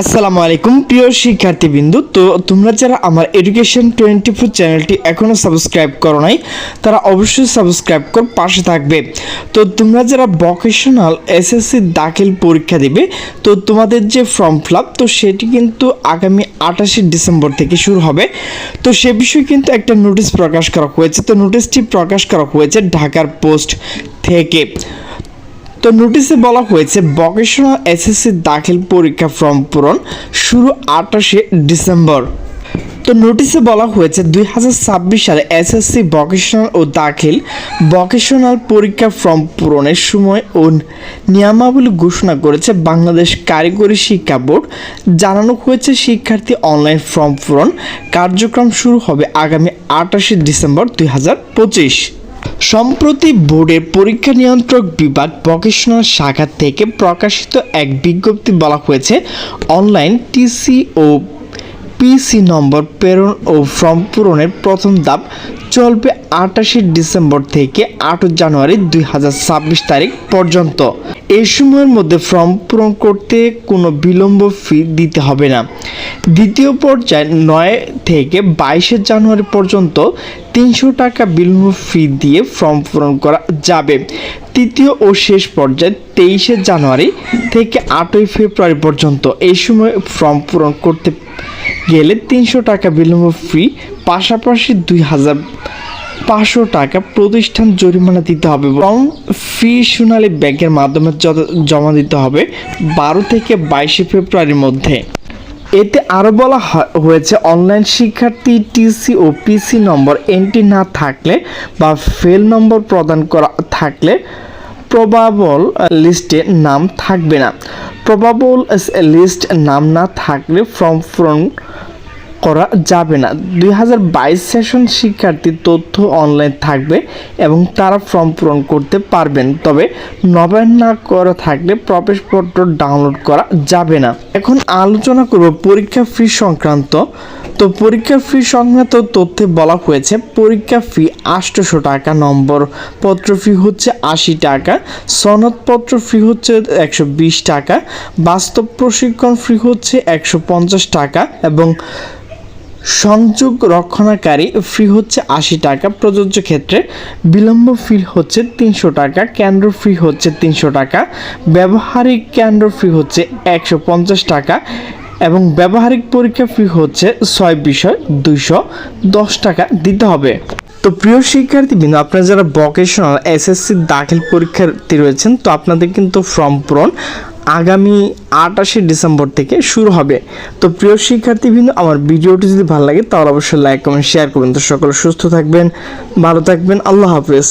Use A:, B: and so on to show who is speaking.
A: আসসালামু আলাইকুম, প্রিয় শিক্ষার্থীবৃন্দু। তো তোমরা যারা আমার এডুকেশন টোয়েন্টি ফোর চ্যানেলটি এখনও সাবস্ক্রাইব করো নাই, তারা অবশ্যই সাবস্ক্রাইব কর পাশে থাকবে। তো তোমরা যারা ভোকেশনাল এসএসসি দাখিল পরীক্ষা দিবে, তো তোমাদের যে ফর্ম ফিল তো সেটি কিন্তু আগামী আঠাশে ডিসেম্বর থেকে শুরু হবে। তো সে বিষয়ে কিন্তু একটা নোটিশ প্রকাশ করা হয়েছে। তো নোটিশটি প্রকাশ করা হয়েছে ঢাকার পোস্ট থেকে। তো নোটিশে বলা হয়েছে ভোকেশনাল এসএসসি দাখিল পরীক্ষা ফর্ম পূরণ শুরু আঠাশে ডিসেম্বর। তো নোটিশে বলা হয়েছে, দুই হাজার ছাব্বিশ সালে এসএসসি ভোকেশনাল ও দাখিল ভোকেশনাল পরীক্ষা ফর্ম পূরণের সময় ও নিয়মাবলী ঘোষণা করেছে বাংলাদেশ কারিগরি শিক্ষা বোর্ড। জানানো হয়েছে, শিক্ষার্থী অনলাইন ফর্ম পূরণ কার্যক্রম শুরু হবে আগামী আঠাশে ডিসেম্বর দুই হাজার পঁচিশ। সম্প্রতি বোর্ডের পরীক্ষা নিয়ন্ত্রক বিভাগ ভকেশনাল শাখা থেকে প্রকাশিত এক বিজ্ঞপ্তি বলা হয়েছে, অনলাইন টিসি ও পিসি নম্বর প্রেরণ ও ফর্ম পূরণের প্রথম ধাপ চলবে আটাশে ডিসেম্বর থেকে আট জানুয়ারি দুই হাজার ছাব্বিশ তারিখ পর্যন্ত। এই সময়ের মধ্যে ফর্ম পূরণ করতে কোনো বিলম্ব ফি দিতে হবে না। দ্বিতীয় পর্যায়ে নয় থেকে বাইশে জানুয়ারি পর্যন্ত তিনশো টাকা বিলম্ব ফি দিয়ে ফর্ম পূরণ করা যাবে। তৃতীয় ও শেষ পর্যায়ে তেইশে জানুয়ারি থেকে আটই ফেব্রুয়ারি পর্যন্ত এই সময় ফর্ম পূরণ করতে গেলে তিনশো টাকা বিলম্ব ফি পাশাপাশি দুই হাজার পাঁচশো টাকা প্রতিষ্ঠান জরিমানা দিতে হবে এবং ফি সোনালী ব্যাংকের মাধ্যমে জমা দিতে হবে বারো থেকে বাইশে ফেব্রুয়ারির মধ্যে। এতে আরও বলা হয়- হয়েছে অনলাইন শিক্ষার্থী টিসি ও পিসি নম্বর এন্ট্রি না থাকলে বা ফেল নম্বর প্রদান করা থাকলে প্রবাবল লিস্টে নাম থাকবে না। প্রবাবল লিস্ট নাম না থাকলে ফর্ম পূরণ করা যাবে না। দুই হাজার বাইশ সেশন শিক্ষার্থী তথ্য অনলাইন থাকবে এবং তারা ফর্ম পূরণ করতে পারবেন। তবে নবায়ন না করা থাকলে প্রবেশপত্র ডাউনলোড করা যাবে না। এখন আলোচনা করব পরীক্ষা ফি সংক্রান্ত। তো পরীক্ষা ফি সংক্রান্ত তথ্যে বলা হয়েছে, পরীক্ষা ফি আটশোশো টাকা, নম্বর পত্র ফি হচ্ছে আশি টাকা সনদপত্র ফি হচ্ছে একশো বিশ টাকা, বাস্তব প্রশিক্ষণ ফি হচ্ছে একশো পঞ্চাশ টাকা এবং সংযোগ রক্ষণাকারী ফি হচ্ছে আশি টাকা, প্রযোজ্য ক্ষেত্রে বিলম্ব ফি হচ্ছে তিনশো টাকা, কেন্দ্র ফি হচ্ছে তিনশো টাকা, ব্যবহারিক কেন্দ্র ফি হচ্ছে একশো পঞ্চাশ টাকা এবং ব্যবহারিক পরীক্ষা ফি হচ্ছে ছয় বিষয় দুইশো দশ টাকা দিতে হবে। তো প্রিয় শিক্ষার্থী শিক্ষার্থীবৃন্দ আপনারা যারা ভোকেশনাল এসএসসি দাখিল পরীক্ষার্থী রয়েছেন, তো আপনাদের কিন্তু ফর্ম পূরণ আগামী আটাশে ডিসেম্বর থেকে শুরু হবে। তো প্রিয় শিক্ষার্থী শিক্ষার্থীবৃন্দ আমার ভিডিওটি যদি ভালো লাগে, তাহলে অবশ্যই লাইক কমেন্ট শেয়ার করবেন। তো সকলে সুস্থ থাকবেন, ভালো থাকবেন, আল্লাহ হাফেজ।